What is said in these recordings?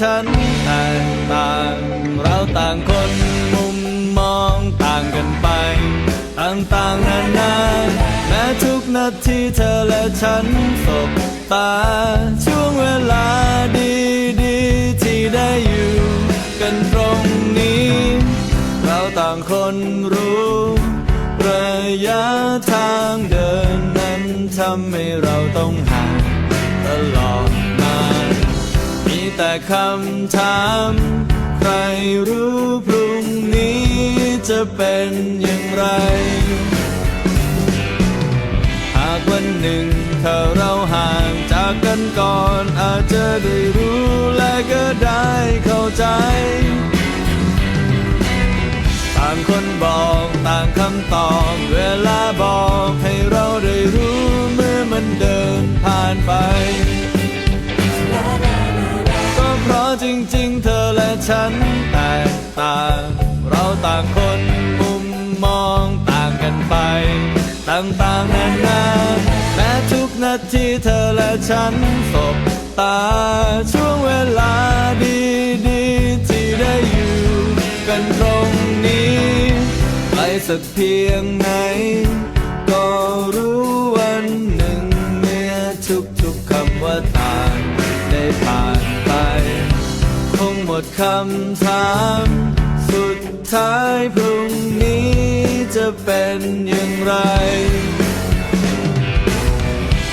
ฉันแตกต่าง เราต่างคนมุมมองต่างกันไป ต่างๆนานาแม้ทุกนาทีเธอและฉันสบตา ช่วงเวลาดีๆ ที่ได้อยู่กันตรงนี้ เราต่างคนรู้ระยะทางเดินนั้นทำให้เราต้องห่าง คำถาม ใครรู้พรุ่งนี้จะเป็นอย่างไร หากวันหนึ่งถ้าเราห่างจากกันก่อนอาจจะได้รู้และก็ได้เข้าใจ ต่างคนบอกต่างคำตอบเวลาบอกให้เรา และฉันแตกต่าง เราต่างคนมุมมองต่างกันไป ต่างๆนานาแม้ทุกนาทีเธอและฉันสบตาช่วงเวลาดีๆที่ได้อยู่กันตรงนี้ไกลสักเพียงไหน คำถาม สุดท้ายพรุ่งนี้จะเป็นอย่างไร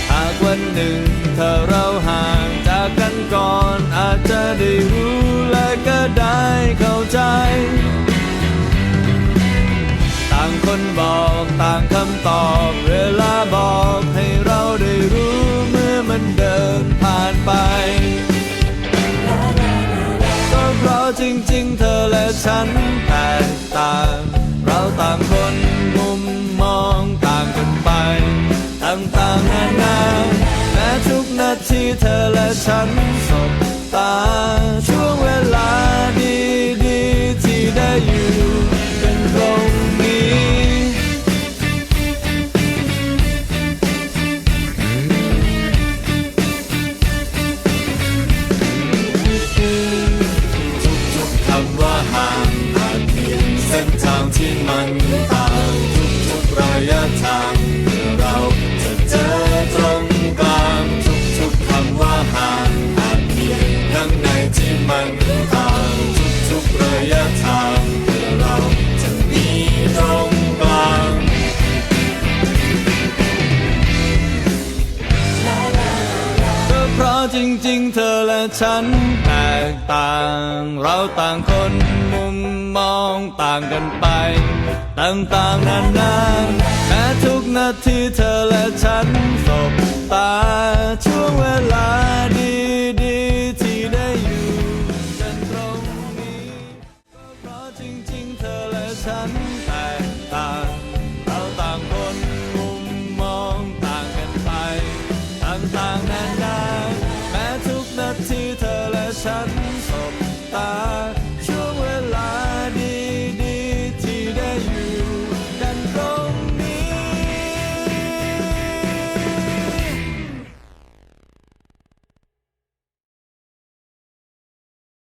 หากวันหนึ่งถ้าเราห่างจากกันก่อนอาจจะได้รู้และก็ได้เข้าใจ ต่างคนบอกต่างคำตอบ เวลาบอกให้เราได้รู้ ทุกนาทีเธอและฉันสบตา ช่วงเวลาดีๆที่ได้อยู่กันตรงนี้ ทุกๆคำว่าห่างอาจเพียนเส้นทางที่มัน จริงเธอและฉันแตกต่าง เราต่างคนมุมมองต่างกันไป ต่างๆนานาแม้ทุกนาทีเธอและฉันสบตาช่วงเวลา I